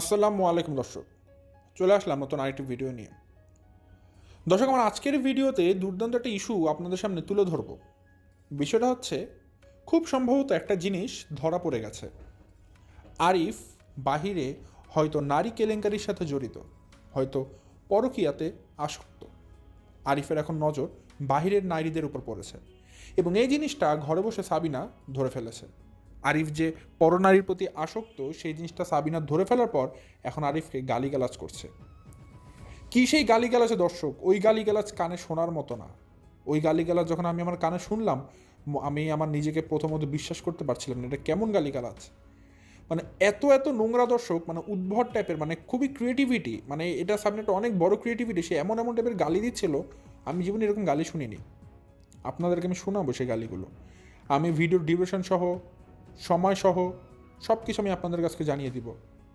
আসসালামু আলাইকুম দর্শক। চলে আসলাম নতুন আরেকটি ভিডিও নিয়ে। দর্শক, আমার আজকের ভিডিওতে দুর্দান্ত একটা ইস্যু আপনাদের সামনে তুলে ধরব। বিষয়টা হচ্ছে, খুব সম্ভবত একটা জিনিস ধরা পড়ে গেছে। আরিফ বাহিরে হয়তো নারী কেলেঙ্কারির সাথে জড়িত, হয়তো পরকিয়াতে আসক্ত। আরিফের এখন নজর বাহিরের নারীদের উপর পড়েছে এবং এই জিনিসটা ঘরে বসে সাবিনা ধরে ফেলেছে। আরিফ যে পরনারীর প্রতি আসক্ত, সেই জিনিসটা সাবিনা ধরে ফেলার পর এখন আরিফকে গালিগালাজ করছে। কি সেই গালিগালাজে দর্শক? ওই গালিগালাজ কানে শোনার মতো না। ওই গালিগালাজ যখন আমি আমার কানে শুনলাম আমি আমার নিজেকে প্রথমত বিশ্বাস করতে পারছিলাম না, এটা কেমন গালিগালাজ? মানে এত এত নোংরা দর্শক মানে উদ্ভট টাইপের মানে খুবই ক্রিয়েটিভিটি মানে এটা একটা অনেক বড় ক্রিয়েটিভিটি সে এমন এমন টাইপের গালি দিচ্ছিল, আমি জীবনে এরকম গালি শুনিনি। আপনাদেরকে আমি শোনাবো সেই গালিগুলো। আমি ভিডিওর ডিউরেশন সহ সময় সহ সব কিছু আমি আপনাদের কাছে জানিয়ে দিব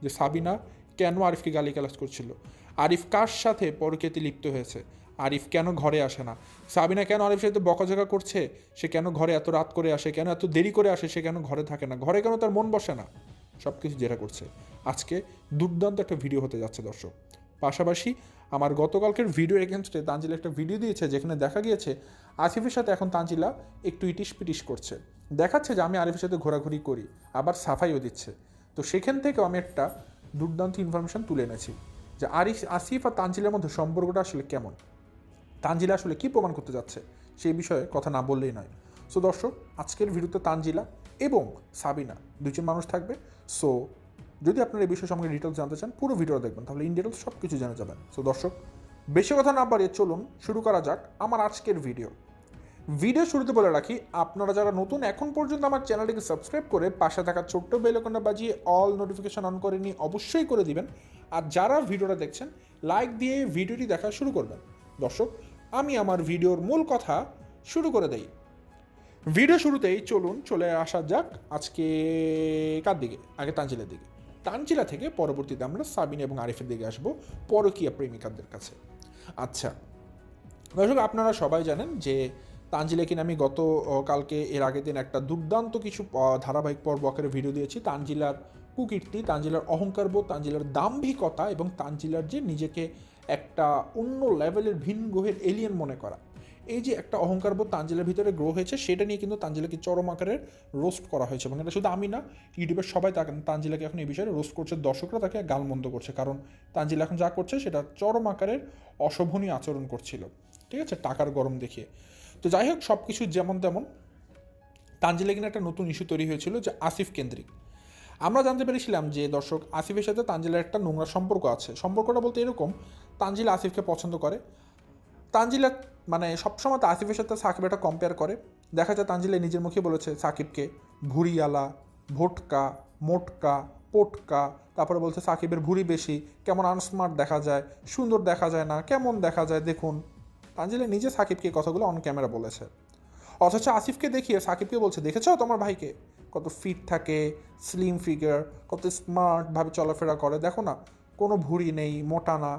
যে সাবিনা কেন আরিফকে গালি গালাজ করছিল। আরিফ কার সাথে পরকেতে লিপ্ত হয়েছে? আরিফ কেন ঘরে আসে না? সাবিনা কেন আরিফের সাথে বকাঝকা করছে? সে কেন ঘরে এত রাত করে আসে? কেন এত দেরি করে আসে? সে কেন ঘরে থাকে না? ঘরে কেন তার মন বসে না? সব কিছু জেরা করছে। আজকে দুর্দান্ত একটা ভিডিও হতে যাচ্ছে, দর্শক। পাশাপাশি আমার গতকালকের ভিডিও এগেনস্টে তানজিলা একটা ভিডিও দিয়েছে, যেখানে দেখা গিয়েছে আসিফের সাথে এখন তানজিলা একটু ইটিস পিটিস করছে। দেখাচ্ছে যে আমি আরিফের সাথে ঘোরাঘুরি করি, আবার সাফাইও দিচ্ছে। তো সেখান থেকেও আমি একটা দুর্দান্ত ইনফরমেশন তুলে এনেছি যে আরিফ, আসিফ আর তানজিলার মধ্যে সম্পর্কটা আসলে কেমন? তানজিলা আসলে কি প্রমাণ করতে যাচ্ছে সেই বিষয়ে কথা না বললেই নয়। সো দর্শক, আজকের ভিডিওতে তানজিলা এবং সাবিনা দুজন মানুষ থাকবে। সো যদি আপনারা এই বিষয় সম্পর্কে ডিটেলস জানতে চান, পুরো ভিডিওটা দেখবেন, তাহলে ইন ডিটেলস সব কিছু জেনে যাবেন। সো দর্শক, বেশি কথা না বাড়িয়ে চলুন, শুরু করা যাক আমার আজকের ভিডিও ভিডিও শুরুতে বলে রাখি, আপনারা যারা নতুন, এখন পর্যন্ত আমার চ্যানেলটিকে সাবস্ক্রাইব করে পাশে থাকা ছোট্ট বেলকনটা বাজিয়ে অল নোটিফিকেশন অন করে নিয়ে অবশ্যই করে দিবেন। আর যারা ভিডিওটা দেখছেন লাইক দিয়ে ভিডিওটি দেখা শুরু করবেন। দর্শক, আমি আমার ভিডিওর মূল কথা শুরু করে দেই। ভিডিও শুরুতেই চলুন চলে আসা যাক আজকে কার দিকে? আগে তানজিলার দিকে। তানজিলা থেকে পরবর্তীতে আমরা সাবিন এবং আরিফের দিকে আসব, পরকীয়া প্রেমিকাদের কাছে। আচ্ছা দর্শক, আপনারা সবাই জানেন যে তানজিলা কিনা আমি গত কালকে এর আগের দিন একটা দুর্দান্ত কিছু ধারাবাহিক পর্ব আকারে ভিডিও দিয়েছি। তানজিলার কুকীর্তি, তানজিলার অহংকারবোধ তানজিলার দাম্ভিকতা এবং তানজিলার যে নিজেকে একটা অন্য লেভেলের ভিন গ্রহের এলিয়েন মনে করা। এই যে একটা অহংকারবোধ তানজিলার ভিতরে গ্রো হয়েছে, সেটা নিয়ে কিন্তু তানজিলাকে চরম আকারের রোস্ট করা হয়েছে এবং এটা শুধু আমি না, ইউটিউবের সবাই তাকে, তানজিলাকে এখন এই বিষয়ে রোস্ট করছে, দর্শকরা তাকে গালমন্দ করছে। কারণ তানজিলা এখন যা করছে, সেটা চরম আকারের অশোভনীয় আচরণ করছিল। ঠিক আছে? টাকার গরম দেখিয়ে। তো যাই হোক সব কিছু যেমন তেমন। তানজিলা কিনা একটা নতুন ইস্যু তৈরি হয়েছিল যে আসিফ কেন্দ্রিক। আমরা জানতে পেরেছিলাম যে দর্শক, আসিফের সাথে তানজিলার একটা নোংরা সম্পর্ক আছে। সম্পর্কটা বলতে এরকম, তানজিলা আসিফকে পছন্দ করে। তানজিলা মানে সবসময় তো আসিফের সাথে সাকিব একটা কম্পেয়ার করে। দেখা যায় তানজিলা নিজের মুখে বলেছে, সাকিবকে ভুড়িয়ালা ভোটকা, মোটকা, পোটকা। তারপরে বলছে, সাকিবের ভুড়ি বেশি, কেমন আনস্মার্ট দেখা যায়, সুন্দর দেখা যায় না, কেমন দেখা যায়, দেখুন। তানজিলা নিজে সাকিবকে কথাগুলো অন ক্যামেরা বলেছে। অথচ আসিফকে দেখিয়ে সাকিবকে বলছে, দেখেছ তোমার ভাইকে? কত ফিট থাকে স্লিম ফিগার কত স্মার্টভাবে চলাফেরা করে। দেখো না, কোনো ভুঁড়ি নেই, মোটা না।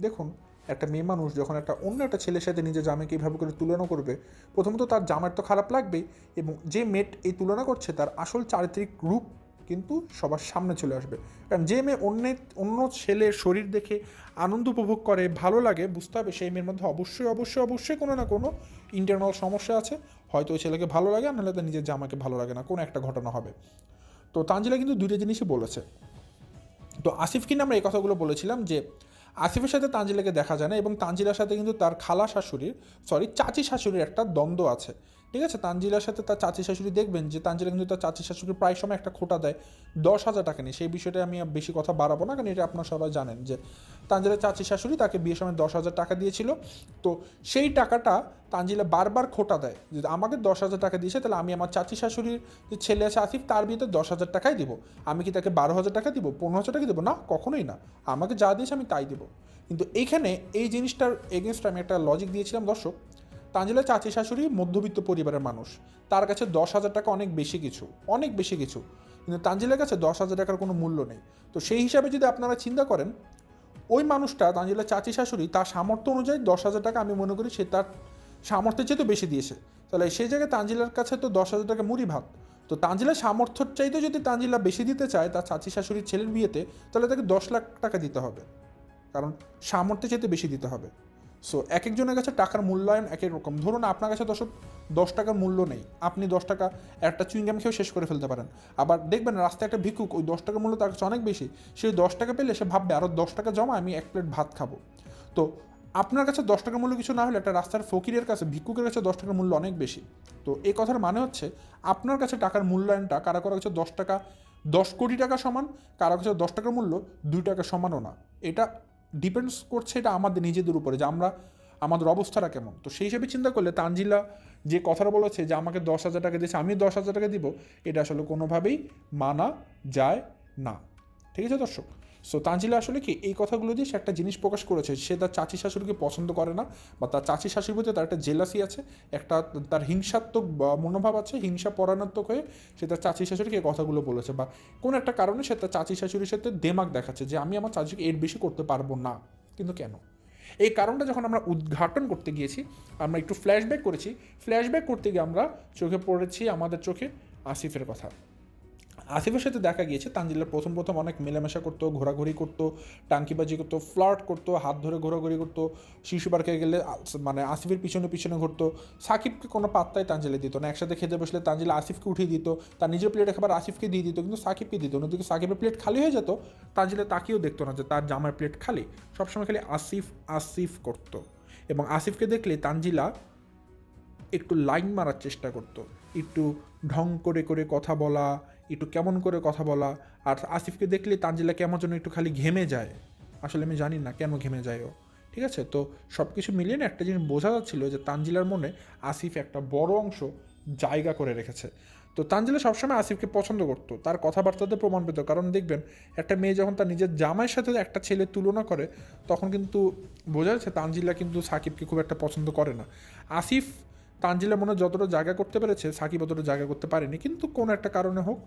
দেখুন, একটা মেয়ে মানুষ যখন একটা অন্য একটা ছেলের সাথে নিজের জামাইকে এইভাবে করে তুলনা করবে, প্রথমত তার জামার তো খারাপ লাগবেই এবং যে মেট এই তুলনা করছে তার আসল চারিত্রিক রূপ কিন্তু সবার সামনে চলে আসবে। কারণ যে মেয়ে অন্যের অন্য ছেলের শরীর দেখে আনন্দ উপভোগ করে, ভালো লাগে, বুঝতে হবে সেই মেয়ের মধ্যে অবশ্যই অবশ্যই অবশ্যই কোনো না কোনো ইন্টারনাল সমস্যা আছে। হয়তো ওই ছেলেকে ভালো লাগে, আর নাহলে তার নিজের জামাকে ভালো লাগে না, কোনো একটা ঘটনা হবে। তো তাঞ্জিলা কিন্তু দুইটা জিনিসই বলেছে। তো আসিফ কিনা আমরা এই কথাগুলো বলেছিলাম যে, আসিফের সাথে তাঞ্জিলাকে দেখা যায় না এবং তানজিলার সাথে কিন্তু তার খালা শাশুড়ির সরি চাচি শাশুড়ির একটা দ্বন্দ্ব আছে। ঠিক আছে? তানজিলার সাথে তার চাচি শাশুড়ি দেখবেন যে তানজিলা কিন্তু তার চাচি শাশুড়ি প্রায় সময় একটা খোটা দেয়। দশ হাজার টাকা নিয়ে। সেই বিষয়টা আমি বেশি কথা বাড়াবো না, কারণ এটা আপনারা সবাই জানেন যে তানজিলার চাচি শাশুড়ি তাকে বিয়ের সময় দশ হাজার টাকা দিয়েছিল। তো সেই টাকাটা তানজিলা বারবার খোটা দেয়। যে আমাকে দশ হাজার টাকা দিয়েছে, তাহলে আমি আমার চাচি শাশুড়ির যে ছেলে আছে আসিফ, তার বিয়েতে দশ হাজার টাকাই দিব। আমি কি তাকে বারো হাজার টাকা দিব, পনেরো হাজার টাকা দিব? না, কখনোই না। আমাকে যা দিয়েছে আমি তাই দিব। কিন্তু এইখানে এই জিনিসটার এগেনস্ট আমি একটা লজিক দিয়েছিলাম, দর্শক। তাঞ্জিলা চাচি শাশুড়ি মধ্যবিত্ত পরিবারের মানুষ। তার কাছে দশ হাজার টাকা অনেক বেশি কিছু, অনেক বেশি কিছু। কিন্তু তাঞ্জিলার কাছে দশ হাজার টাকার কোনো মূল্য নেই। তো সেই হিসাবে যদি আপনারা চিন্তা করেন, ওই মানুষটা তাঞ্জিলা চাচি শাশুড়ি, তার সামর্থ্য অনুযায়ী দশ হাজার টাকা আমি মনে করি সে তার সামর্থ্যের চেয়ে তো বেশি দিয়েছে। তাহলে সেই জায়গায় তাঞ্জিলার কাছে তো দশ হাজার টাকা মুড়ি ভাত। তো তো তানজিলা সামর্থ্যর চাইতে যদি তাঞ্জিলা বেশি দিতে চায়, তার চাচি শাশুড়ির ছেলের বিয়েতে, তাহলে তাকে দশ লাখ টাকা দিতে হবে। কারণ সামর্থ্যের চাইতে বেশি দিতে হবে। সো এক একজনের কাছে টাকার মূল্যায়ন এক এক রকম ধরুন আপনার কাছে দশ দশ টাকার মূল্য নেই। আপনি দশ টাকা একটা চুইংগাম খেয়েও শেষ করে ফেলতে পারেন। আবার দেখবেন রাস্তায় একটা ভিক্ষুক, ওই দশ টাকার মূল্য তার কাছে অনেক বেশি। সেই দশ টাকা পেলে সে ভাববে আরও দশ টাকা জমা, আমি এক প্লেট ভাত খাব। তো আপনার কাছে দশ টাকার মূল্য কিছু না হলে একটা রাস্তার ফকিরের কাছে, ভিক্ষুকের কাছে দশ টাকার মূল্য অনেক বেশি। তো এই কথার মানে হচ্ছে, আপনার কাছে টাকার মূল্যায়নটা কারও কারও কাছে দশ টাকা, দশ কোটি টাকা সমান, কারও কাছে দশ টাকার মূল্য দুই টাকা সমানও না। এটা ডিপেন্ডস করছে এটা আমাদের নিজেদের উপরে যে আমরা, আমাদের অবস্থাটা কেমন। তো সেই হিসেবে চিন্তা করলে তানজিলা যে কথাটা বলেছে যে আমাকে দশ হাজার টাকা দিয়েছে আমি দশ হাজার টাকা দিব, এটা আসলে কোনোভাবেই মানা যায় না। ঠিক আছে দর্শক? সো তাঞ্জিলা আসলে কি, এই কথাগুলো দিয়ে সে একটা জিনিস প্রকাশ করেছে, সে তার চাচি শাশুড়িকে পছন্দ করে না, বা তার চাচি শাশুড়ির প্রতি তার একটা জেলাসি আছে, একটা তার হিংসাত্মক মনোভাব আছে, হিংসা পরাণাত্মক হয়ে সে তার চাচি শাশুড়িকে এই কথাগুলো বলেছে, বা কোনো একটা কারণে সে তার চাচি শাশুড়ির সাথে দেমাগ দেখাচ্ছে যে আমি আমার চাচিকে এর বেশি করতে পারব না। কিন্তু কেন? এই কারণটা যখন আমরা উদ্ঘাটন করতে গিয়েছি, আমরা একটু ফ্ল্যাশব্যাক করেছি ফ্ল্যাশব্যাক করতে গিয়ে আমরা চোখে পড়েছি আমাদের চোখে আসিফের কথা। আসিফের সাথে দেখা গিয়েছে তানজিলা প্রথম প্রথম অনেক মেলামেশা করতো, ঘোরাঘুরি করতো, টাঙ্কিবাজি করতো, ফ্লার্ট করতো, হাত ধরে ঘোরাঘুরি করতো, শিশু পার্কে গেলে মানে আসিফের পিছনে পিছনে ঘুরতো। সাকিবকে কোনো পাত্তাই তানজিলা দিত না, একসাথে খেতে বসলে তানজিলা আসিফকে উঠিয়ে দিত, তার নিজের প্লেটে খাবার আসিফকে দিয়ে দিত, কিন্তু সাকিবকে দিত অন্যদিকে সাকিবের প্লেট খালি হয়ে যেত, তানজিলা তাকেও দেখতো না যে তার জামার প্লেট খালি। সবসময় খালি আসিফ আসিফ করতো এবং আসিফকে দেখলে তানজিলা একটু লাইন মারার চেষ্টা করতো, একটু ঢং করে করে কথা বলা একটু কেমন করে কথা বলা। আর আসিফকে দেখলে তানজিলা কেমন যেন একটু খালি ঘেমে যায়। আসলে আমি জানি না কেন ঘেমে যায় ও ঠিক আছে? তো সব কিছু মিলিয়ে না একটা জিনিস বোঝা যাচ্ছিল যে তানজিলার মনে আসিফ একটা বড় অংশ জায়গা করে রেখেছে। তো তানজিলা সবসময় আসিফকে পছন্দ করতো। তার কথাবার্তাতে প্রমাণ পেত। কারণ দেখবেন, একটা মেয়ে যখন তার নিজের জামাইয়ের সাথে একটা ছেলে তুলনা করে, তখন কিন্তু বোঝা যাচ্ছে তানজিলা কিন্তু সাকিবকে খুব একটা পছন্দ করে না। আসিফ তানজিলা মনে যতটা জায়গা করতে পেরেছে, সাকিব অতটা জায়গা করতে পারেনি। কিন্তু কোনো একটা কারণে হোক,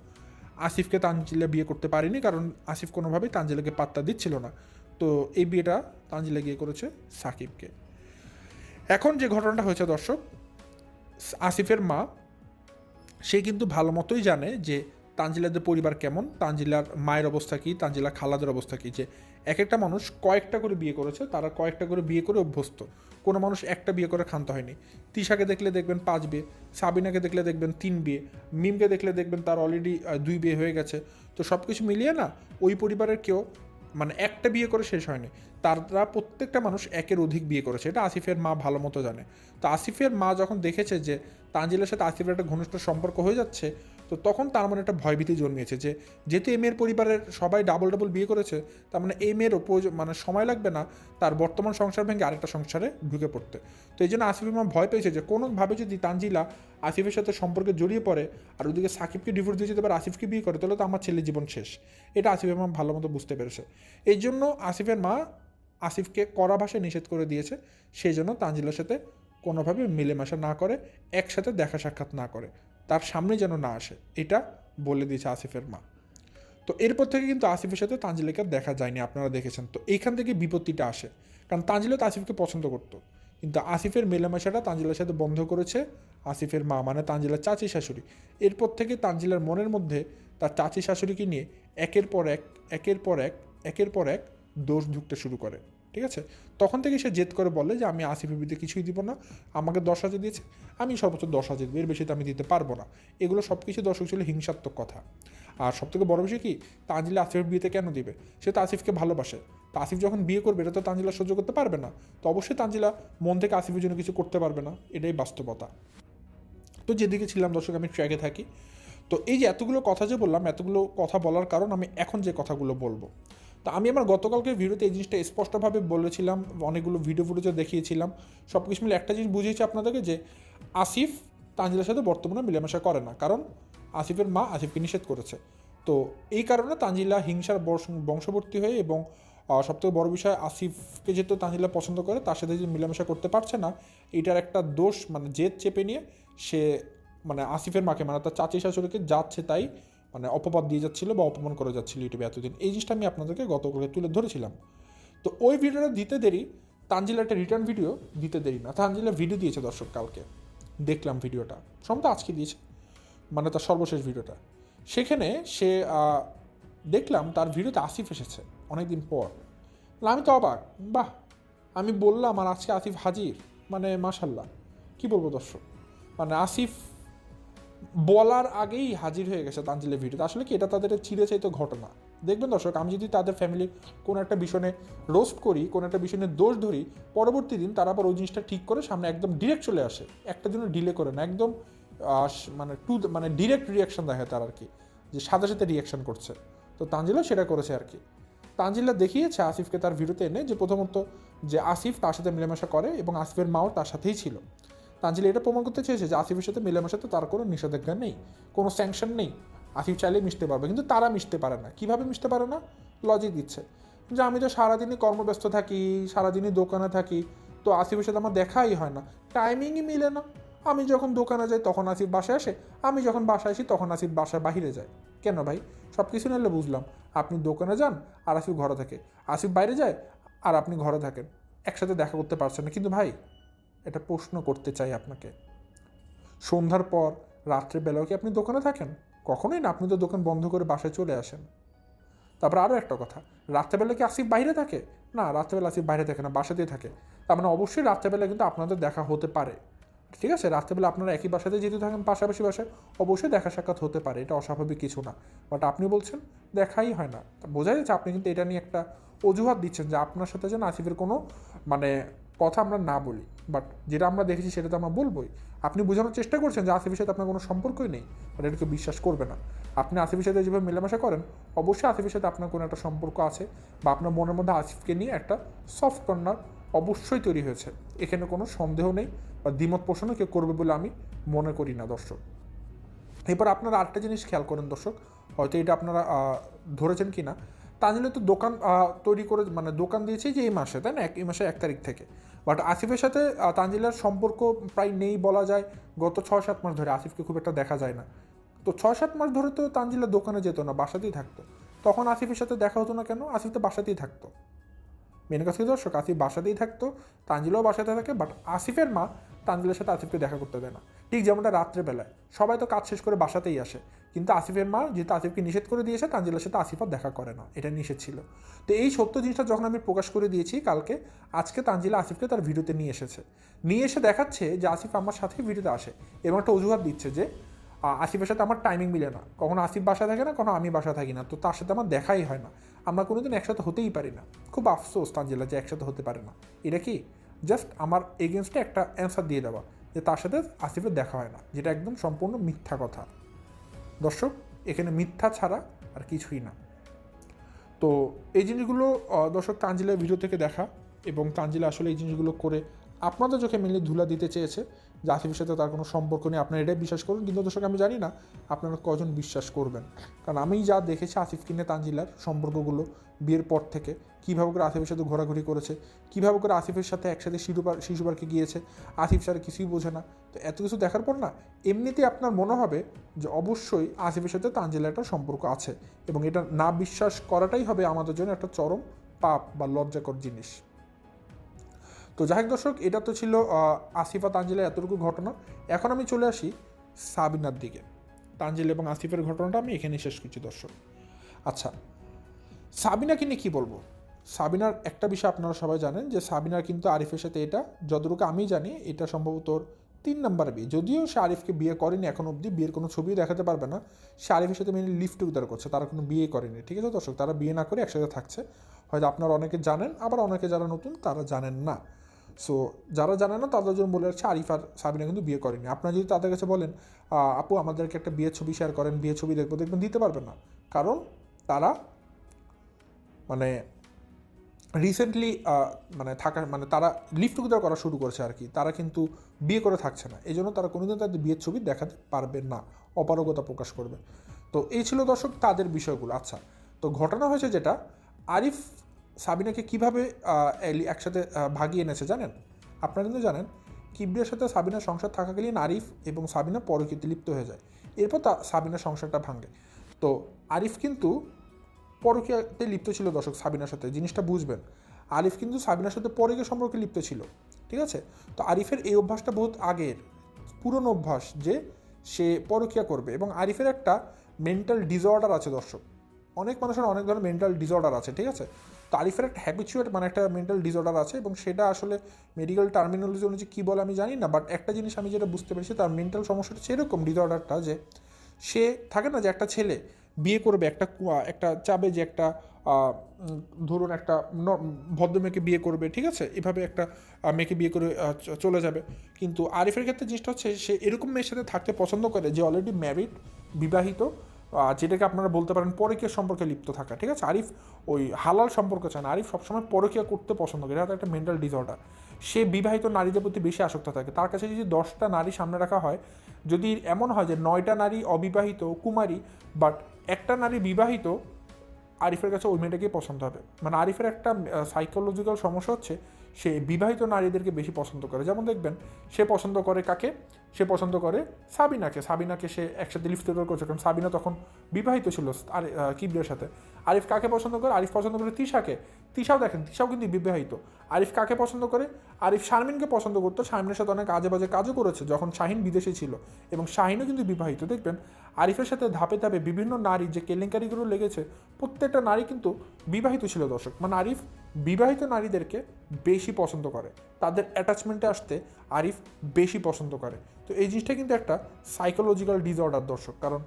আসিফকে তানজিলা বিয়ে করতে পারেনি, কারণ আসিফ কোনোভাবেই তানজিলাকে পাত্তা দিচ্ছিল না। তো এই বিয়েটা তানজিলা গিয়ে করেছে সাকিবকে। এখন যে ঘটনাটা হয়েছে দর্শক, আসিফের মা, সে কিন্তু ভালো মতোই জানে যে তানজিলাদের পরিবার কেমন, তানজিলার মায়ের অবস্থা কী, তানজিলা খালাদের অবস্থা কী, যে এক একটা মানুষ কয়েকটা করে বিয়ে করেছে, তারা কয়েকটা করে বিয়ে করে অভ্যস্ত। কোনো মানুষ একটা বিয়ে করে ক্ষান্ত হয়নি। তিশাকে দেখলে দেখবেন পাঁচ বিয়ে, সাবিনাকে দেখলে দেখবেন তিন বিয়ে, মিমকে দেখলে দেখবেন তার অলরেডি দুই বিয়ে হয়ে গেছে। তো সব কিছু মিলিয়ে না, ওই পরিবারের কেউ মানে একটা বিয়ে করে শেষ হয়নি। তারা প্রত্যেকটা মানুষ একের অধিক বিয়ে করেছে। এটা আসিফের মা ভালো মতো জানে। তো আসিফের মা যখন দেখেছে যে তানজিলের সাথে আসিফের একটা ঘনিষ্ঠ সম্পর্ক হয়ে যাচ্ছে তো তখন তার মনে একটা ভয়ভীতি জন্মিয়েছে যে যেহেতু এই মেয়ের পরিবারের সবাই ডাবল ডাবল বিয়ে করেছে, তার মানে এই প্রয়োজন মানে সময় লাগবে না, তার বর্তমান সংসার ভেঙে আরেকটা সংসারে ঢুকে পড়তে। তো এই জন্য আসিফের মা ভয় পেয়েছে যে কোনোভাবে যদি তানজিলা আসিফের সাথে সম্পর্কে জড়িয়ে পড়ে আর ওদিকে সাকিবকে ডিভোর্স দিয়ে যেতে পারে, আসিফকে বিয়ে করে, তাহলে তো আমার ছেলের জীবন শেষ। এটা আসিফের মা ভালো মতো বুঝতে পেরেছে। এই জন্য আসিফের মা আসিফকে কড়া ভাষায় নিষেধ করে দিয়েছে, সেই জন্য তানজিলার সাথে কোনোভাবে মিলেমিশা না করে, একসাথে দেখা সাক্ষাৎ না করে। তার সামনে যেন না আসে, এটা বলে দিয়েছে আসিফের মা। তো এরপর থেকে কিন্তু আসিফের সাথে তানজিলাকে আর দেখা যায়নি, আপনারা দেখেছেন। তো এইখান থেকে বিপত্তিটা আসে, কারণ তানজিলা তো আসিফকে পছন্দ করতো, কিন্তু আসিফের মেলামেশাটা তাঞ্জিলার সাথে বন্ধ করেছে আসিফের মা মানে তানজিলার চাচি শাশুড়ি। এরপর থেকে তাঞ্জিলার মনের মধ্যে তার চাচি শাশুড়িকে নিয়ে একের পর এক, একের পর এক, একের পর এক দোষ ঢুকতে শুরু করে। ঠিক আছে? তখন থেকে সে জেদ করে বলে যে, আমি আসিফের বিরুদ্ধে কিছুই দিব না। আমাকে দশ হাজার দিয়েছে। আমি সর্বোচ্চ দশ হাজার দিব এর বেশি তো আমি দিতে পারব না। এগুলো সব কিছু দর্শক ছিল হিংসাত্মক কথা। আর সব থেকে বড় বিষয় কি? তানজিলা আসিফের বিয়েতে কেন দিবে? সে তো আসিফকে ভালোবাসে। তো আসিফ যখন বিয়ে করবে, এটা তো তানজিলা সহ্য করতে পারবে না। তো অবশ্যই তানজিলা মন থেকে আসিফের জন্য কিছু করতে পারবে না। এটাই বাস্তবতা। তো যেদিকে ছিলাম দর্শক, আমি ট্র্যাকে থাকি। তো এই যে এতগুলো কথা যে বললাম, এতগুলো কথা বলার কারণ আমি এখন যে কথাগুলো বলব। তো আমি আমার গতকালকে ভিডিওতে এই জিনিসটা স্পষ্টভাবে বলেছিলাম, অনেকগুলো ভিডিও ফুটেজও দেখিয়েছিলাম। সব কিছু মিলে একটা জিনিস বুঝিয়েছি আপনাদেরকে যে আসিফ তানজিলার সাথে বর্তমানে মিলেমিশা করে না। কারণ আসিফের মা আসিফকে নিষেধ করেছে। তো এই কারণে তানজিলা হিংসার বংশবর্তী হয়ে এবং সবথেকে বড় বিষয় আসিফকে যেহেতু তানজিলা পছন্দ করে, তার সাথে যে মিলেমিশা করতে পারছে না, এটার একটা দোষ মানে জেদ চেপে নিয়ে সে মানে আসিফের মাকে মানে তার চাচি শাশুড়িকে যাচ্ছে তাই মানে অপবাদ দিয়ে যাচ্ছিল বা অপমান করে যাচ্ছিল ইউটিউবে এতদিন। এই জিনিসটা আমি আপনাদেরকে গতকালে তুলে ধরেছিলাম। তো ওই ভিডিওটা দিতে দেরি, তানজিলা একটা রিটার্ন ভিডিও দিতে দেরি না। তানজিলা ভিডিও দিয়েছে দর্শক কালকে। দেখলাম ভিডিওটা। সম্ভবত আজকে দিয়েছে। মানে তার সর্বশেষ ভিডিওটা। সেখানে সে দেখলাম তার ভিডিওতে আসিফ এসেছে অনেকদিন পর। আমি তো অবাক। বাহ! আমি বললাম, আর আজকে আসিফ হাজির? মানে মাশাল্লাহ কি বলব দর্শক? মানে আসিফ বলার আগেই হাজির হয়ে গেছে তানজিলের ভিডিওতে। আসলে কি, এটা তাদের চিড়ে চাইতো ঘটনা। দেখবেন দর্শক, আমি যদি তাদের ফ্যামিলির কোনো একটা বিষয়ে রোস্ট করি, কোনো একটা বিষয়ে দোষ ধরি, পরবর্তী দিন তারা আবার ওই জিনিসটা ঠিক করে সামনে একদম ডিরেক্ট চলে আসে। একটা দিনও ডিলে করে না, একদম মানে টু মানে ডিরেক্ট রিয়াকশন দেখায় তার আর কি, যে সাথে সাথে রিয়াকশন করছে। তো তানজিলও সেটা করেছে আর কি। তানজিল্লা দেখিয়েছে আসিফকে তার ভিডিওতে এনে যে প্রথমত যে আসিফ তার সাথে মেলামেশা করে এবং আসিফের মাও তার সাথেই ছিল। তানজিলা এটা প্রমাণ করতে চেয়েছে যে আসিফের সাথে মেলামেশাতে তার কোনো নিষেধাজ্ঞা নেই, কোনো স্যাংশন নেই। আসিফ চাইলে মিশতে পারবে, কিন্তু তারা মিশতে পারে না। কীভাবে মিশতে পারে না? লজিক দিচ্ছে যে আমি তো সারাদিনই কর্মব্যস্ত থাকি, সারাদিনই দোকানে থাকি, তো আসিফের সাথে আমার দেখাই হয় না। টাইমিংই মিলে না। আমি যখন দোকানে যাই তখন আসিফ বাসায় আসে, আমি যখন বাসায় আসি তখন আসিফ বাসায় বাহিরে যায়। কেন ভাই? সব কিছু নিলে বুঝলাম, আপনি দোকানে যান আর আসিফ ঘরে থাকে। আসিফ বাইরে যায় আর আপনি ঘরে থাকেন, একসাথে দেখা করতে পারছেন না। কিন্তু ভাই এটা প্রশ্ন করতে চাই আপনাকে। সন্ধ্যার পর রাত্রেবেলাও কি আপনি দোকানে থাকেন? কখনোই না, আপনি তো দোকান বন্ধ করে বাসায় চলে আসেন। তারপর আরও একটা কথা, রাত্রেবেলা কি আসিফ বাইরে থাকে? না, রাত্রেবেলা আসিফ বাইরে থাকে না, বাসাতেই থাকে। তার মানে অবশ্যই রাত্রেবেলা কিন্তু আপনাদের দেখা হতে পারে। ঠিক আছে? রাত্রেবেলা আপনারা একই বাসাতে যেহেতু থাকেন, পাশাপাশি বাসায়, অবশ্যই দেখা সাক্ষাৎ হতে পারে। এটা অস্বাভাবিক কিছু না। বাট আপনি বলছেন, দেখাই হয় না। বোঝা যাচ্ছে আপনি কিন্তু এটা নিয়ে একটা অজুহাত দিচ্ছেন যে আপনার সাথে যেন আসিফের কোনো মানে কথা আমরা না বলি বাট যেটা আমরা দেখেছি সেটা তো আমরা বলবোই। আপনি বোঝানোর চেষ্টা করছেন যে আসিফের সাথে আপনার কোনো সম্পর্কই নেই বাট এটাকে বিশ্বাস করবে না। আপনি আসিফের সাথে যেভাবে মেলামেশা করেন, অবশ্যই আসিফের সাথে আপনার কোনো একটা সম্পর্ক আছে, বা আপনার মনের মধ্যে আসিফকে নিয়ে একটা সফট কর্নার অবশ্যই তৈরি হয়েছে। এখানে কোনো সন্দেহ নেই, বা দ্বিমত পোষণও কেউ করবে বলে আমি মনে করি না, দর্শক। এবার আপনারা আরেকটা জিনিস খেয়াল করেন, দর্শক, হয়তো এটা আপনারা ধরেছেন কি না তানজিলে তো দোকান তৈরি করে মানে দোকান দিয়েছে যে এই মাসে, তাই না? এই মাসে এক তারিখ থেকে। বাট আসিফের সাথে তানজিলার সম্পর্ক প্রায় নেই বলা যায়। গত ছয়, সাত মাস ধরে আসিফকে খুব একটা দেখা যায় না। তো ছয়, সাত মাস ধরে তো তানজিলা দোকানে যেত না, বাসাতেই থাকতো। তখন আসিফের সাথে দেখা হতো না কেন? আসিফ তো বাসাতেই থাকতো। মেন কথা কি দর্শক? আসিফ বাসাতেই থাকতো, তানজিলাও বাসাতে থাকে, বাট আসিফের মা তানজিলের সাথে আসিফকে দেখা করতে দেয় না। ঠিক যেমনটা রাত্রেবেলায়। সবাই তো কাজ শেষ করে বাসাতেই আসে। কিন্তু আসিফের মা যেহেতু আসিফকে নিষেধ করে দিয়েছে তানজিলের সাথে আসিফ আর দেখা করে না। এটা নিষেধ ছিল। তো এই সত্য জিনিসটা যখন আমি প্রকাশ করে দিয়েছি কালকে, আজকে তানজিলা আসিফকে তার ভিডিওতে নিয়ে এসেছে। নিয়ে এসে দেখাচ্ছে যে আসিফ আমার সাথে ভিডিওতে আসে এবং একটা অজুহাত দিচ্ছে যে আসিফের সাথে আমার টাইমিং মিলে না। কখনো আসিফ বাসা থাকে না, কখনো আমি বাসা থাকি না। তো তার সাথে আমার দেখাই হয় না। আমরা কোনোদিন একসাথে হতেই পারি না। খুব আফসোস তানজিলা যে একসাথে হতে পারে না। এটা কি? জাস্ট আমার এগেনস্টে একটা অ্যান্সার দিয়ে দেওয়া যে তার সাথে আসিফের দেখা হয় না। যেটা একদম সম্পূর্ণ মিথ্যা কথা। দর্শক, এখানে মিথ্যা ছাড়া আর কিছুই না। তো এই জিনিসগুলো দর্শক তাঞ্জিলের ভিডিও থেকে দেখা এবং তাঞ্জিলা আসলে এই জিনিসগুলো করে আপনাদের চোখে মেনলি ধুলা দিতে চেয়েছে। যে আসিফের সাথে তার কোনো সম্পর্ক নেই, আপনারা এটাই বিশ্বাস করুন। কিন্তু দর্শক, আমি জানি না আপনারা কজন বিশ্বাস করবেন। কারণ আমি যা দেখেছি আসিফ কিনে তানজিলার সম্পর্কগুলো বিয়ের পর থেকে, কীভাবে করে আসিফের সাথে ঘোরাঘুরি করেছে, কীভাবে করে আসিফের সাথে একসাথে শিশু শিশু পার্কে গিয়েছে, আসিফ স্যার কিছুই বোঝে না। তো এত কিছু দেখার পর না, এমনিতেই আপনার মনে হবে যে অবশ্যই আসিফের সাথে তানজিলার একটা সম্পর্ক আছে। এবং এটা না বিশ্বাস করাটাই হবে আমাদের জন্য একটা চরম পাপ বা লজ্জাকর জিনিস। তো যাই হোক দর্শক, এটা তো ছিল আসিফা তানজিলের এতটুকু ঘটনা। এখন আমি চলে আসি সাবিনার দিকে। তানজিল এবং আসিফের ঘটনাটা আমি এখানে শেষ করছি দর্শক। আচ্ছা সাবিনাকে নিয়ে কী বলব? সাবিনার একটা বিষয় আপনারা সবাই জানেন যে সাবিনার কিন্তু আরিফের সাথে এটা, যতটুকু আমি জানি, এটা সম্ভবত তিন নাম্বার বিয়ে। যদিও সে আরিফকে বিয়ে করেনি এখন অবধি, বিয়ের কোনো ছবিও দেখাতে পারবে না। সে আরিফের সাথে মেনলি লিফট টুগেদার করছে, তারা কোনো বিয়ে করেনি, ঠিক আছে দর্শক? তারা বিয়ে না করে একসাথে থাকছে। হয়তো আপনারা অনেকে জানেন, আবার অনেকে যারা নতুন, তারা জানেন না। সো যারা জানে না, তাদের জন্য বলে রাখছে, আরিফ আর সাবিনা কিন্তু বিয়ে করেনি। আপনারা যদি তাদের কাছে বলেন আপু, আমাদেরকে একটা বিয়ের ছবি শেয়ার করেন, বিয়ের ছবি দেখব, দেখবেন দিতে পারবেন না। কারণ তারা মানে রিসেন্টলি মানে থাকা মানে তারা লিফট টুগেদার করা শুরু করেছে আর কি। তারা কিন্তু বিয়ে করে থাকছে না। এই জন্য তারা কোনোদিন তাদের বিয়ের ছবি দেখাতে পারবে না। অপারগতা প্রকাশ করবে। তো এই ছিল দর্শক তাদের বিষয়গুলো। আচ্ছা তো ঘটনা হয়েছে যেটা, আরিফ সাবিনাকে কীভাবে কীভাবে একসাথে ভাগিয়ে এনেছে জানেন? আপনারা কিন্তু জানেন, কিবরিয়ার সাথে সাবিনার সংসার থাকাকালীন আরিফ এবং সাবিনা পরকীর্তি লিপ্ত হয়ে যায়। এরপর তা সাবিনার সংসারটা ভাঙে। তো আরিফ কিন্তু পরকীয়াতে লিপ্ত ছিল দর্শক সাবিনার সাথে, জিনিসটা বুঝবেন। আরিফ কিন্তু সাবিনার সাথে পরকীয় সম্পর্কে লিপ্ত ছিল, ঠিক আছে? তো আরিফের এই অভ্যাসটা বহুত আগের, পুরনো অভ্যাস যে সে পরকিয়া করবে। এবং আরিফের একটা মেন্টাল ডিসঅর্ডার আছে দর্শক। অনেক মানুষের অনেক ধরনের মেন্টাল ডিসঅর্ডার আছে, ঠিক আছে? তারিফের একটা হ্যাবিচুয়েট মানে একটা মেন্টাল ডিসঅর্ডার আছে এবং সেটা আসলে মেডিকেল টার্মিনোলজি অনুযায়ী কী বলে আমি জানি না বাট একটা জিনিস আমি যেটা বুঝতে পেরেছি তার মেন্টাল সমস্যাটা সেরকম ডিসঅর্ডারটা যে সে থাকে না যে একটা ছেলে বিয়ে করবে, একটা একটা চাবে যে একটা ধরুন একটা ভদ্র মেয়েকে বিয়ে করবে, ঠিক আছে? এভাবে একটা মেয়েকে বিয়ে করে চলে যাবে। কিন্তু আরিফের ক্ষেত্রে জিনিসটা হচ্ছে সে এরকম মেয়ের সাথে থাকতে পছন্দ করে যে অলরেডি ম্যারিড বিবাহিত যেটাকে আপনারা বলতে পারেন পরকীয় সম্পর্কে লিপ্ত থাকা, ঠিক আছে? আরিফ ওই হালাল সম্পর্ক চায় না। আরিফ সবসময় পরকীয়া করতে পছন্দ করে, এটা একটা মেন্টাল ডিসঅর্ডার সে বিবাহিত নারীদের প্রতি বেশি আসক্ত থাকে। তার কাছে যদি দশটা নারী সামনে রাখা হয়, যদি এমন হয় যে নয়টা নারী অবিবাহিত কুমারী বাট একটা নারী বিবাহিত, আরিফের কাছে ওই মেয়েটাকেই পছন্দ হবে। মানে আরিফের একটা সাইকোলজিক্যাল সমস্যা হচ্ছে সে বিবাহিত নারীদেরকে বেশি পছন্দ করে। যেমন দেখবেন, সে পছন্দ করে কাকে? সে পছন্দ করে সাবিনাকে। সাবিনাকে সে একসাথে লিফট করছে। কারণ সাবিনা তখন বিবাহিত ছিল আর কিবরিয়ার সাথে। আরিফ কাকে পছন্দ করে? আরিফ পছন্দ করে তিশাকে। তিশাও দেখেন, তিশাও কিন্তু বিবাহিত। আরিফ কাকে পছন্দ করে? আরিফ শারমিনকে পছন্দ করতো। শারমিনের সাথে অনেক আজে বাজে কাজও করেছে, যখন শাহিন বিদেশে ছিল। এবং শাহিনও কিন্তু বিবাহিত। দেখবেন, আরিফের সাথে ধাপে ধাপে বিভিন্ন নারী যে কেলেঙ্কারিগুলো লেগেছে, প্রত্যেকটা নারী কিন্তু বিবাহিত ছিল দর্শক। মানে আরিফ বিবাহিত নারীদেরকে বেশি পছন্দ করে। তাদের অ্যাটাচমেন্টে আসতে আরিফ বেশি পছন্দ করে। তো এই জিনিসটা কিন্তু একটা সাইকোলজিক্যাল ডিসঅর্ডার দর্শক। কারণ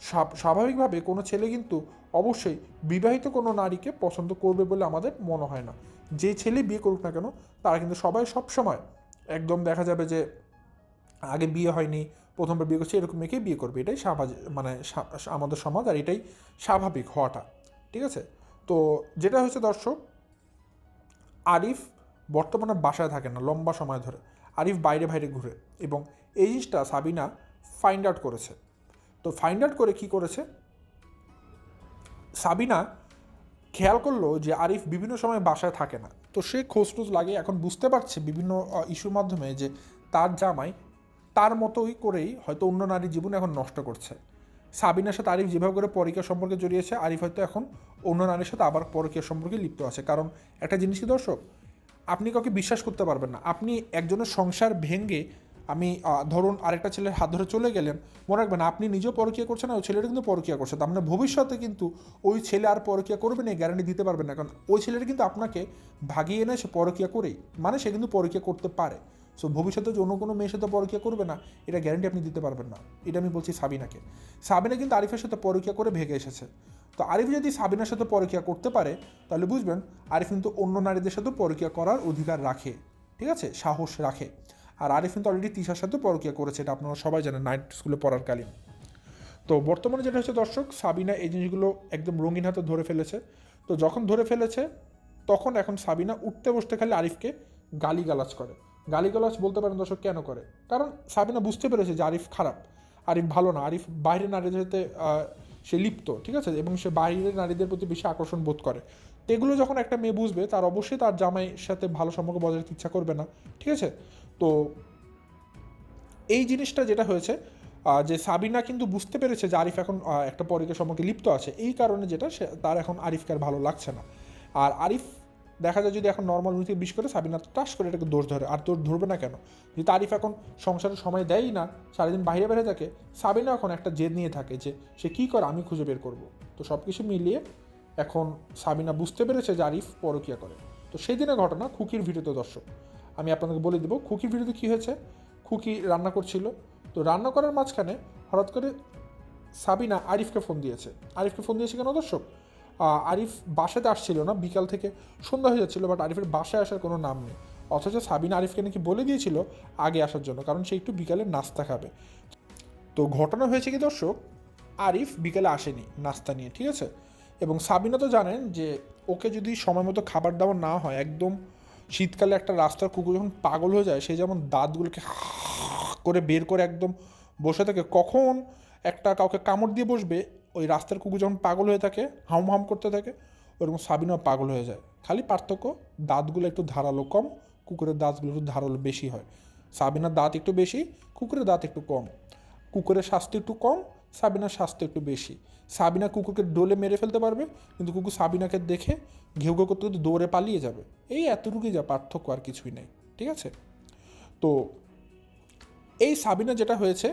স্বাভ- স্বাভাবিকভাবে কোনো ছেলে কিন্তু অবশ্যই বিবাহিত কোনো নারীকে পছন্দ করবে বলে আমাদের মনে হয় না। যে ছেলে বিয়ে করুক না কেন, তারা কিন্তু সবাই সব সময় একদম দেখা যাবে যে আগে বিয়ে হয়নি, প্রথমবার বিয়ে করছে, এরকম মেয়েকেই বিয়ে করবে। এটাই স্বাভাবিক মানে আমাদের সমাজ আর এটাই স্বাভাবিক হওয়াটা। ঠিক আছে? তো যেটা হচ্ছে দর্শক আরিফ বর্তমানে বাসায় থাকে না, লম্বা সময় ধরে। আরিফ বাইরে বাইরে ঘুরে এবং এই জিনিসটা সাবিনা ফাইন্ড আউট করেছে। তো ফাইন্ড আউট করে কি করেছে? সাবিনা খেয়াল করল যে আরিফ বিভিন্ন সময় বাসায় থাকে না। তো সে খোঁজ টোজ লাগে এখন বুঝতে পারছে বিভিন্ন ইস্যুর মাধ্যমে যে তার জামাই তার মতোই করেই হয়তো অন্য নারীর জীবন এখন নষ্ট করছে। সাবিনার সাথে আরিফ যেভাবে করে পরীক্ষা সম্পর্কে জড়িয়েছে, আরিফ হয়তো এখন অন্য নারীর সাথে আবার পরকীয় সম্পর্কে লিপ্ত আছে। কারণ একটা জিনিস কি দর্শক? আপনি কাউকে বিশ্বাস করতে পারবেন না। আপনি একজনের সংসার ভেঙে আমি ধরুন আরেকটা ছেলের হাত ধরে চলে গেলেন, মনে রাখবেন আপনি নিজেও পরকীয়া করছেন না ওই ছেলেটা কিন্তু পরকীয়া করছে। তার মানে ভবিষ্যতে কিন্তু ওই ছেলে আর পরকীয়া করবে না গ্যারান্টি দিতে পারবেন না। কারণ ওই ছেলেটা কিন্তু আপনাকে ভাগিয়ে এনে সে পরকীয়া করেই। মানে সে কিন্তু পরকীয়া করতে পারে। সো ভবিষ্যতে যে অন্য কোনো মেয়ের সাথে পরকীয়া করবে না, এটা গ্যারান্টি আপনি দিতে পারবেন না। এটা আমি বলছি সাবিনাকে। সাবিনা কিন্তু আরিফের সাথে পরকীয়া করে ভেগে এসেছে। তো আরিফ যদি সাবিনার সাথে পরকীয়া করতে পারে, তাহলে বুঝবেন আরিফ কিন্তু অন্য নারীদের সাথে পরকীয়া করার অধিকার রাখে। ঠিক আছে? সাহস রাখে। আর আরিফ কিন্তু অলরেডি তিশার সাথে পরকীয়া করেছে, এটা আপনারা সবাই জানেন নাইট স্কুলে পড়ার কালীন। তো বর্তমানে যেটা হচ্ছে দর্শক, সাবিনা এই জিনিসগুলো একদম রঙিন হাতে ধরে ফেলেছে। তো যখন ধরে ফেলেছে, তখন এখন সাবিনা উঠতে বসতে খালি আরিফকে গালিগালাজ করে। গালিগালাজ বলতে পারেন দর্শক, কেন করে? কারণ সাবিনা বুঝতে পেরেছে যে আরিফ খারাপ। আরিফ ভালো না, আরিফ বাইরের নারীদের সাথে সে লিপ্ত, ঠিক আছে? এবং সে বাইরের নারীদের প্রতি বেশি আকর্ষণ বোধ করে। তো এগুলো যখন একটা মেয়ে বুঝবে, তার অবশ্যই তার জামাইয়ের সাথে ভালো সম্পর্ক বজায় রাখতে ইচ্ছা করবে না, ঠিক আছে? তো এই জিনিসটা যেটা হয়েছে যে সাবিনা কিন্তু বুঝতে পেরেছে যে আরিফ এখন একটা পরীক্ষা সম্পর্কে লিপ্ত আছে, এই কারণে যেটা সে, তার এখন আরিফকে আর ভালো লাগছে না। আর আরিফ দেখা যায় যদি এখন নর্মাল মিথিক বিশ করে, সাবিনা টাস করে এটাকে দোষ ধরে, আর দোষ ধরবে না কেন? যদি তারিফ এখন সংসারে সময় দেয়ই না, সারাদিন বাইরে বাইরে থাকে, সাবিনা এখন একটা জেদ নিয়ে থাকে যে, সে কী করে আমি খুঁজে বের করব? তো সব কিছু মিলিয়ে এখন সাবিনা বুঝতে পেরেছে যে আরিফ পরকিয়া করে। তো সেই দিনের ঘটনা খুকির ভিডিওতে দর্শক। আমি আপনাদেরকে বলে দেবো, খুকির ভিডিওতে কী হয়েছে? খুকি রান্না করছিল। তো রান্না করার মাঝখানে হঠাৎ করে সাবিনা আরিফকে ফোন দিয়েছে। আরিফকে ফোন দিয়েছে কেন দর্শক? আরিফ বাসাতে আসছিল না, বিকাল থেকে সন্ধ্যা হয়ে যাচ্ছিল বাট আরিফের বাসায় আসার কোনো নাম নেই। অথচ সাবিনা আরিফকে নাকি বলে দিয়েছিল আগে আসার জন্য, কারণ সে একটু বিকালে নাস্তা খাবে। তো ঘটনা হয়েছে কি দর্শক, আরিফ বিকেলে আসেনি নাস্তা নিয়ে, ঠিক আছে? এবং সাবিনা তো জানেন যে ওকে যদি সময় মতো খাবার দাবার না হয়, একদম শীতকালে একটা রাস্তার কুকুর যখন পাগল হয়ে যায়, সে যেমন দাঁতগুলোকে করে বের করে একদম বসে থাকে, কখন একটা কাউকে কামড় দিয়ে বসবে ওই রাস্তার কুকুর যখন পাগল হয়ে থাকে হাম হাম করতে থাকে, ওরকম সাবিনাও পাগল হয়ে যায়। খালি পার্থক্য, দাঁতগুলো একটু ধারালো কম, কুকুরের দাঁতগুলো একটু ধারালো বেশি হয়। সাবিনার দাঁত একটু বেশি, কুকুরের দাঁত একটু কম। কুকুরের স্বাস্থ্য একটু কম, সাবিনার স্বাস্থ্য একটু বেশি। সাবিনা কুকুরকে ডোলে মেরে ফেলতে পারবে, কিন্তু কুকুর সাবিনাকে দেখে ঘেউ ঘেউ করতে করতে দৌড়ে পালিয়ে যাবে। এই এতটুকুই যা পার্থক্য আর কিছুই নেই, ঠিক আছে? তো এই সাবিনা যেটা হয়েছে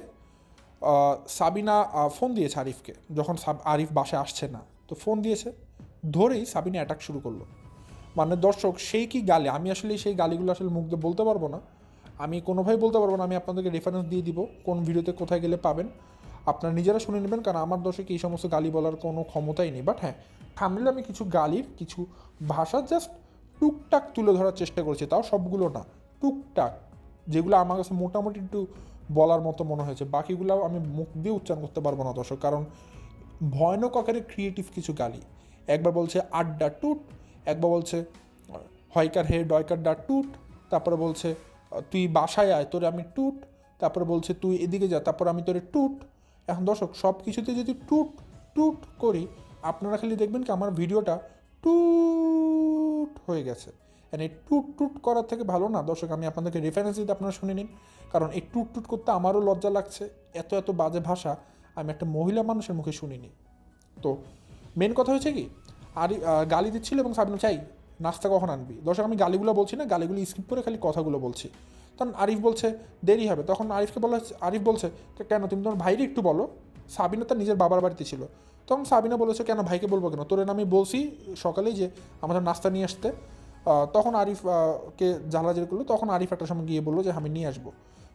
সাবিনা ফোন দিয়েছে আরিফকে, যখন আরিফ বাসায় আসছে না। তো ফোন দিয়েছে, ধরেই সাবিনা অ্যাটাক শুরু করল। মানে দর্শক, সেই কি গালি? আমি আসলে সেই গালিগুলো আসলে মুখ দিয়ে বলতে পারব না। আমি কোনোভাবে বলতে পারব না, আমি আপনাদেরকে রেফারেন্স দিয়ে দিব, কোন ভিডিওতে কোথায় গেলে পাবেন। আপনারা নিজেরা শুনে নেবেন, কারণ আমার দর্শক এই সমস্ত গালি বলার কোনো ক্ষমতাই নেই। বাট হ্যাঁ থামলে আমি কিছু গালির কিছু ভাষা জাস্ট টুকটাক তুলে ধরার চেষ্টা করেছি, তাও সবগুলো না, টুকটাক। যেগুলো আমার কাছে মোটামুটি একটু বলার মতো মনে হয়েছে। বাকিগুলো আমি মুখ দিয়ে উচ্চারণ করতে পারব না দর্শক, কারণ ভয়ানক আকারে ক্রিয়েটিভ কিছু গালি। একবার বলছে আড্ডা টুট, একবার বলছে, হয়কার হে, ডয়কার ডা টুট, তারপরে বলছে, তুই বাসায় আয়, তোরে আমি টুট, তারপরে বলছে, তুই এদিকে যা, তারপর আমি তোরে টুট। এখন দর্শক সব কিছুতে যদি টুট টুট করি, আপনারা খালি দেখবেন কি, আমার ভিডিওটা টুট হয়ে গেছে। And এই টুট টুট করার থেকে ভালো না। দর্শক, আমি আপনাদেরকে রেফারেন্স দিতে আপনারা শুনে নিন। কারণ এই টুট টুট করতে আমারও লজ্জা লাগছে। এত এত বাজে ভাষা আমি একটা মহিলা মানুষের মুখে শুনিনি। তো মেন কথা হয়েছে কি, আর গালি দিচ্ছিল এবং সাবিনা চাই নাস্তা কখন আনবি? দর্শক, আমি গালিগুলো বলছি না, গালিগুলো স্কিপ করে খালি কথাগুলো বলছি। তখন আরিফ বলছে, দেরি হবে। তখন আরিফকে বলা আরিফ বলছে, "তো কেন, তুমি তোমার ভাইরে একটু বলো। সাবিনা তার নিজের বাবার বাড়িতে ছিল। তখন সাবিনা বলেছে, কেন, ভাইকে বলব কেন? তোর আমি বলছি সকালেই যে আমাদের নাস্তা নিয়ে আসতে। তখন আরিফকে কে জ্বালাজালি করল, তখন আরিফ একটা সময় গিয়ে বলল যে, আমি নিয়ে আসব।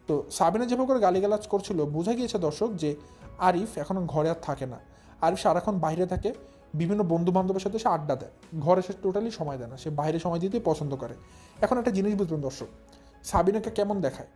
তো সাবিনা যেভাবে করে গালিগালাজ করছিল, বোঝা গিয়েছে দর্শক যে, আরিফ এখন ঘরে আর থাকে না। আরিফ সারাক্ষণ বাইরে থাকে, বিভিন্ন বন্ধু বান্ধবের সাথে সে আড্ডা দেয়। ঘরে সে টোটালি সময় দেয় না, সে বাইরে সময় দিতেই পছন্দ করে। এখন একটা জিনিস বুঝবেন দর্শক, সাবিনাকে কেমন দেখায়?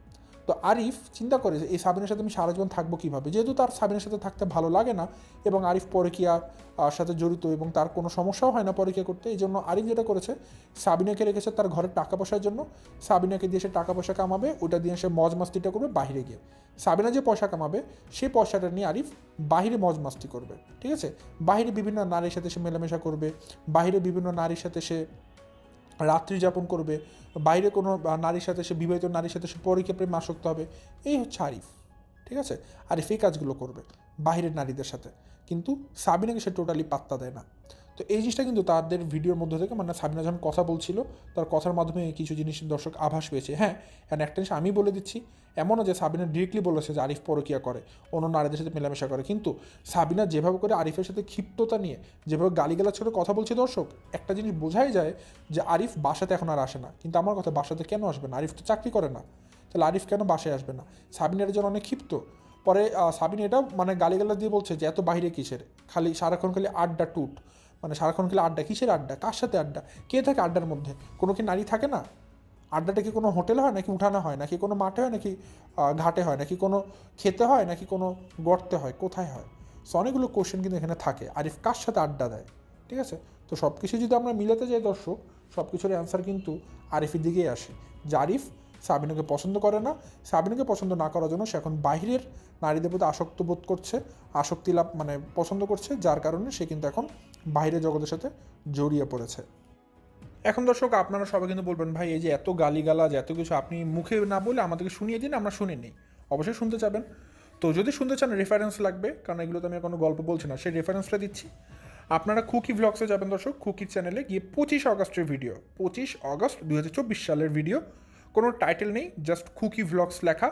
তো আরিফ চিন্তা করে এই সাবিনের সাথে আমি সারা জীবন থাকব কীভাবে? যেহেতু তার সাবিনের সাথে থাকতে ভালো লাগে না এবং আরিফ পরকিয়া আহ, সাথে জড়িত এবং তার কোনো সমস্যাও হয় না পরকিয়া করতে এই জন্য আরিফ যেটা করেছে সাবিনাকে রেখেছে তার ঘরের টাকা পয়সার জন্য। সাবিনাকে দিয়ে সে টাকা পয়সা কামাবে ওটা দিয়ে সে মজ মাস্তিটা করবে বাইরে গিয়ে। সাবিনা যে পয়সা কামাবে সেই পয়সাটা নিয়ে আরিফ বাহিরে মজ মাস্তি করবে ঠিক আছে? বাইরে বিভিন্ন নারীর সাথে সে মেলামেশা করবে বাইরে বিভিন্ন নারীর সাথে সে রাত্রি যাপন করবে, বাইরে কোনো নারীর সাথে সে, বিবাহিত নারীর সাথে সে পরীক্ষা প্রেম আসক্ত হবে, এই হচ্ছে আরিফ, ঠিক আছে? আরিফ এই কাজগুলো করবে, বাইরের নারীদের সাথে। কিন্তু সাবিনাকে সে টোটালি পাত্তা দেয় না। তো এই জিনিসটা কিন্তু তাদের ভিডিওর মধ্যে থেকে মানে সাবিনা যখন কথা বলছিল, তার কথার মাধ্যমে কিছু জিনিস দর্শক আভাস পেয়েছে। হ্যাঁ অ্যান্ড একটা জিনিস আমি বলে দিচ্ছি, এমনও যে সাবিনা ডিরেক্টলি বলেছে যে আরিফ পরকিয়া করে, অন্য নারীদের সাথে মেলামেশা করে। কিন্তু সাবিনা যেভাবে করে আরিফের সাথে ক্ষিপ্ততা নিয়ে, যেভাবে গালিগালাজ করে কথা বলছে দর্শক, একটা জিনিস বোঝাই যায় যে আরিফ বাসাতে এখন আর আসে না। কিন্তু আমার কথা, বাসাতে কেন আসবে না? আরিফ তো চাকরি করে না। তাহলে আরিফ কেন বাসায় আসবে না? সাবিনের জন্য অনেক ক্ষিপ্ত। পরে সাবিন এটাও মানে গালিগালাজ দিয়ে বলছে যে, এত বাইরে কিসের? খালি সারাক্ষণ খালি আড্ডা টুট। মানে সারাক্ষণ খেলে আড্ডা, কিসের আড্ডা? কার সাথে আড্ডা? কে থাকে আড্ডার মধ্যে? কোনো কি নারী থাকে না? আড্ডাটা কি কোনো হোটেলে হয় নাকি উঠানো হয়? নাকি কোনো মাঠে হয় নাকি ঘাটে হয়? নাকি কোনো খেতে হয় নাকি কোনো গর্তে হয়? কোথায় হয়? সো অনেকগুলো কোশ্চেন কিন্তু এখানে থাকে। আরিফ কার সাথে আড্ডা দেয়? ঠিক আছে? তো সব কিছু যদি আমরা মিলাতে যাই দর্শক সব কিছুর অ্যান্সার কিন্তু আরিফের দিকেই আসে। যে আরিফ সাবিনাকে পছন্দ করে না। সাবিনাকে পছন্দ না করার জন্য সে এখন বাইরের নারীদের প্রতি আসক্ত বোধ করছে, আসক্তি লাভ মানে পছন্দ করছে, যার কারণে সে কিন্তু এখন বাইরের জগতের সাথে জড়িয়ে পড়েছে। এখন দর্শক, আপনারা সবাই কিন্তু বলবেন, ভাই, এই যে এত গালিগালাজ, এত কিছু আপনি মুখে না বলে আমাদেরকে শুনিয়ে দিন, আমরা শুনে নিই। অবশ্যই শুনতে চাবেন। তো যদি শুনতে চান রেফারেন্স লাগবে, কারণ এগুলো তো আমি কোনো গল্প বলছি না, সেই রেফারেন্সটা দিচ্ছি। আপনারা খুকি ভ্লগসে যাবেন দর্শক খুকির চ্যানেলে গিয়ে পঁচিশ অগস্টের ভিডিও পঁচিশ অগস্ট দু সালের ভিডিও কোনো টাইটেল নেই জাস্ট খুকি ভ্লগস লেখা।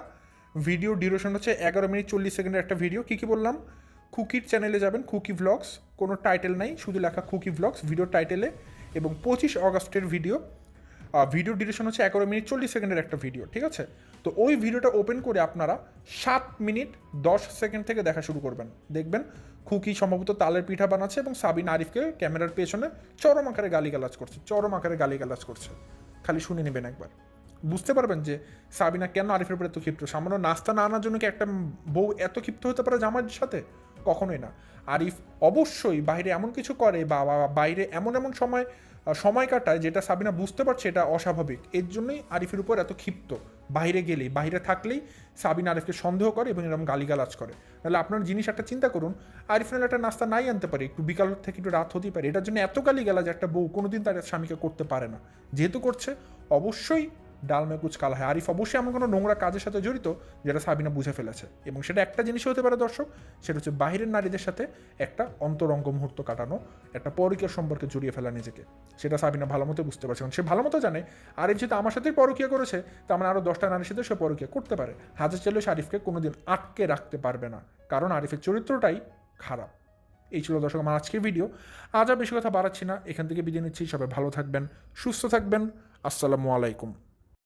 ভিডিও ডিউরেশন হচ্ছে এগারো মিনিট চল্লিশ সেকেন্ডের একটা ভিডিও কী কী বললাম? খুকির চ্যানেলে যাবেন খুকি ভ্লগস কোনো টাইটেল নাই, শুধু লেখা খুকি ভ্লগস ভিডিও টাইটেলে এবং পঁচিশ অগস্টের ভিডিও ভিডিও ডিউরেশন হচ্ছে এগারো মিনিট চল্লিশ সেকেন্ডের একটা ভিডিও ঠিক আছে? তো ওই ভিডিওটা ওপেন করে আপনারা সাত মিনিট দশ সেকেন্ড থেকে দেখা শুরু করবেন। দেখবেন খুকি সম্ভবত তালের পিঠা বানাচ্ছে এবং সাবিন আরিফকে ক্যামেরার পেছনে চরম আকারে গালিগালাজ করছে, চরম আকারে গালিগালাজ করছে। খালি শুনে নেবেন একবার। বুঝতে পারবেন যে সাবিনা কেন আরিফের উপর এত ক্ষিপ্ত? সামান্য নাস্তা না আনার জন্য কি একটা বউ এত ক্ষিপ্ত হতে পারে জামাইয়ের সাথে? কখনোই না। আরিফ অবশ্যই বাইরে এমন কিছু করে বা, বা- বাইরে এমন এমন সময় সময় কাটায় যেটা সাবিনা বুঝতে পারছে এটা অস্বাভাবিক। এর জন্যই আরিফের উপর এত ক্ষিপ্ত। বাইরে গেলেই, বাইরে থাকলেই সাবিনা আরিফকে সন্দেহ করে এবং এরকম গালিগালাজ করে। তাহলে আপনার জিনিস একটা চিন্তা করুন, আরিফ নাহলে একটা নাস্তা নাই আনতে পারে, একটু বিকাল থেকে একটু রাত হতেই পারে। এটার জন্য এত গালিগালাজ একটা বউ কোনোদিন তার স্বামীকে করতে পারে না। যেহেতু করছে, অবশ্যই ডাল কুচ কালা হয় আরিফ অবশ্যই এমন কোনো নোংরা কাজের সাথে জড়িত যেটা সাবিনা বুঝে ফেলেছে। এবং সেটা একটা জিনিসই হতে পারে দর্শক, সেটা হচ্ছে বাহিরের নারীদের সাথে একটা অন্তরঙ্গ মুহূর্ত কাটানো, একটা পরকীয় সম্পর্কে জড়িয়ে ফেলা নিজেকে। সেটা সাবিনা ভালো মতো বুঝতে পারছে। কারণ সে ভালো মতো জানে, আরিফ যেহেতু আমার সাথেই পরকীয় করেছে তার মানে আরও দশটা নারীর সাথে সে পরকীয় করতে পারে। হাজার চাইলেও সে আরিফকে কোনোদিন আটকে রাখতে পারবে না। কারণ আরিফের চরিত্রটাই খারাপ। এই ছিল দর্শক আমার আজকের ভিডিও। আজ আর বেশি কথা বাড়াচ্ছি না। এখান থেকে বিদায় নিচ্ছি। সবাই ভালো থাকবেন, সুস্থ থাকবেন। আসসালামু আলাইকুম।